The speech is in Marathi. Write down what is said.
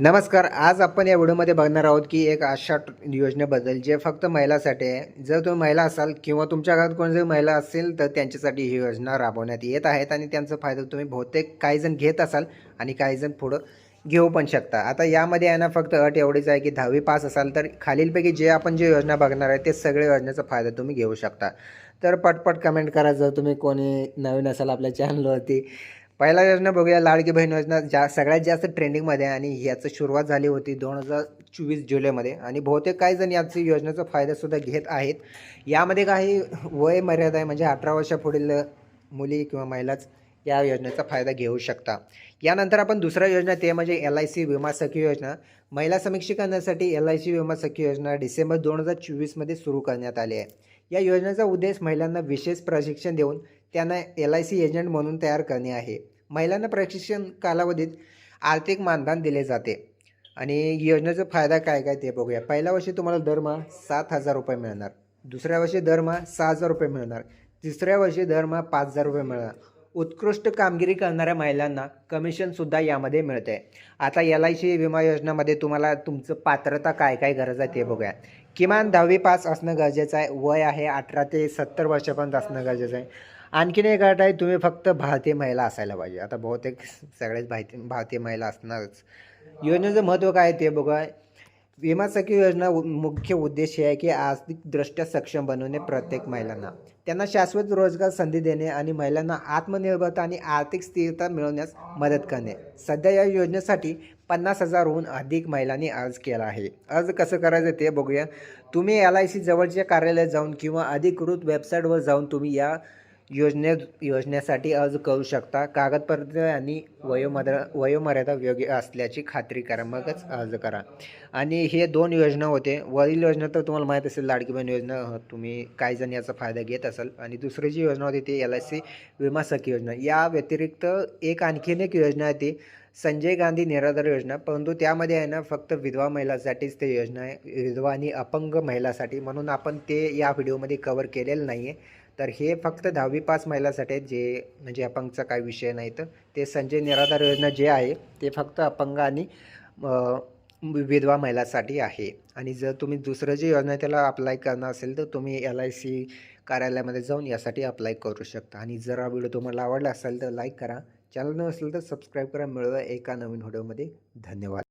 नमस्कार आज आपण या व्हिडिओमध्ये बघणार आहोत की एक अशा योजनेबद्दल जे फक्त महिलासाठी आहे. जर तुम्ही महिला असाल किंवा तुमच्या घरात कोण जर महिला असेल तर त्यांच्यासाठी ही योजना राबवण्यात येत आहेत आणि त्यांचा फायदा तुम्ही बहुतेक काही जण घेत असाल आणि काही जण पुढं घेऊ पण शकता. आता यामध्ये आहे ना फक्त अट एवढीच आहे की दहावी पास असाल तर खालीलपैकी जे आपण जे योजना बघणार आहे ते सगळे योजनेचा फायदा तुम्ही घेऊ शकता. तर पटपट कमेंट करा जर तुम्ही कोणी नवीन असाल आपल्या चॅनलवरती पहिला योजना बघूया लाडकी बहीण योजना जा सगळ्यात जास्त ट्रेंडिंगमध्ये आणि याचं सुरुवात झाली होती दोन हजार चोवीस जुलैमध्ये. आणि बहुतेक काही जण याची योजनेचा फायदासुद्धा घेत आहेत. यामध्ये काही वय मर्यादा आहे म्हणजे अठरा वर्षापुढील मुली किंवा महिलाच या योजनेचा फायदा घेऊ शकता. यानंतर आपण दुसरा योजना ते म्हणजे एल आय सी विमा सखी योजना. महिला समीक्षा करण्यासाठी एल आय सी विमा सखी योजना डिसेंबर दोन हजार चोवीसमध्ये सुरू करण्यात आली आहे. या योजनेचा उद्देश महिलांना विशेष प्रशिक्षण देऊन त्यांना एल आय सी एजंट म्हणून तयार करणे आहे. महिलांना प्रशिक्षण कालावधीत आर्थिक मानधन दिले जाते. आणि योजनेचा फायदा काय काय ते बघूया. पहिल्या वर्षी तुम्हाला दरमहा सात हजार रुपये मिळणार. दुसऱ्या वर्षी दरमहा सहा हजार रुपये मिळणार. तिसऱ्या वर्षी दरमहा पाच हजार रुपये मिळणार. उत्कृष्ट कामगिरी करणाऱ्या महिलांना कमिशनसुद्धा यामध्ये मिळते. आता एल आय सी विमा योजनामध्ये तुम्हाला तुमचं पात्रता काय काय गरज आहे ते बघूया. किमान दहावी पास असणं गरजेचं आहे. वय आहे अठरा ते सत्तर वर्षापर्यंत असणं गरजेचं आहे. आणखीन एक अट आहे तुम्ही फक्त भारतीय महिला असायला पाहिजे. आता बहुतेक सगळ्याच भारतीय भारतीय महिला असणारच. योजनेचं महत्त्व काय आहे ते बघा. विमा सखी योजना मुख्य उद्देश हे आहे की आर्थिकदृष्ट्या सक्षम बनवणे प्रत्येक महिलांना. त्यांना शाश्वत रोजगार संधी देणे आणि महिलांना आत्मनिर्भरता आणि आर्थिक स्थिरता मिळवण्यास मदत करणे. सध्या या योजनेसाठी पन्नास हजारहून अधिक महिलांनी अर्ज केला आहे. अर्ज कसं करायचं ते बघूया. तुम्ही एल आय सी जवळच्या कार्यालयात जाऊन किंवा अधिकृत वेबसाईटवर जाऊन तुम्ही या योजने योजनेसाठी अर्ज करू शकता. कागदपत्र आणि वयोमर्या वयोमर्यादा योग्य असल्याची खात्री करा. मगच अर्ज करा. आणि हे दोन योजना होते. वरील योजना तर तुम्हाला माहीत असेल लाडकी बहीण योजना तुम्ही काही जण याचा फायदा घेत असाल. आणि दुसरी जी योजना होती ती एल आय सी विमा सखी योजना. या व्यतिरिक्त एक आणखीन एक योजना आहे ती संजय गांधी निराधार योजना. परंतु त्यामध्ये आहे ना फक्त विधवा महिलांसाठीच ते योजना आहे. विधवा आणि अपंग महिलासाठी. म्हणून आपण ते या व्हिडिओमध्ये कवर केलेलं नाही आहे तर हे फक्त दहावी पास महिलासाठी आहेत जे म्हणजे अपंगचा काही विषय नाही तर. ते संजय निराधार योजना जे आहे ते फक्त अपंग आणि विधवा महिलासाठी आहे. आणि जर तुम्ही दुसरं जे योजना आहे त्याला अप्लाय करणार असेल तर तुम्ही एल आय सी कार्यालयामध्ये जाऊन यासाठी अप्लाय करू शकता. आणि जर हा व्हिडिओ तुम्हाला आवडला असेल तर लाईक करा. चॅनल नसेल तर सबस्क्राईब करा. मिळवा एका नवीन व्हिडिओमध्ये धन्यवाद.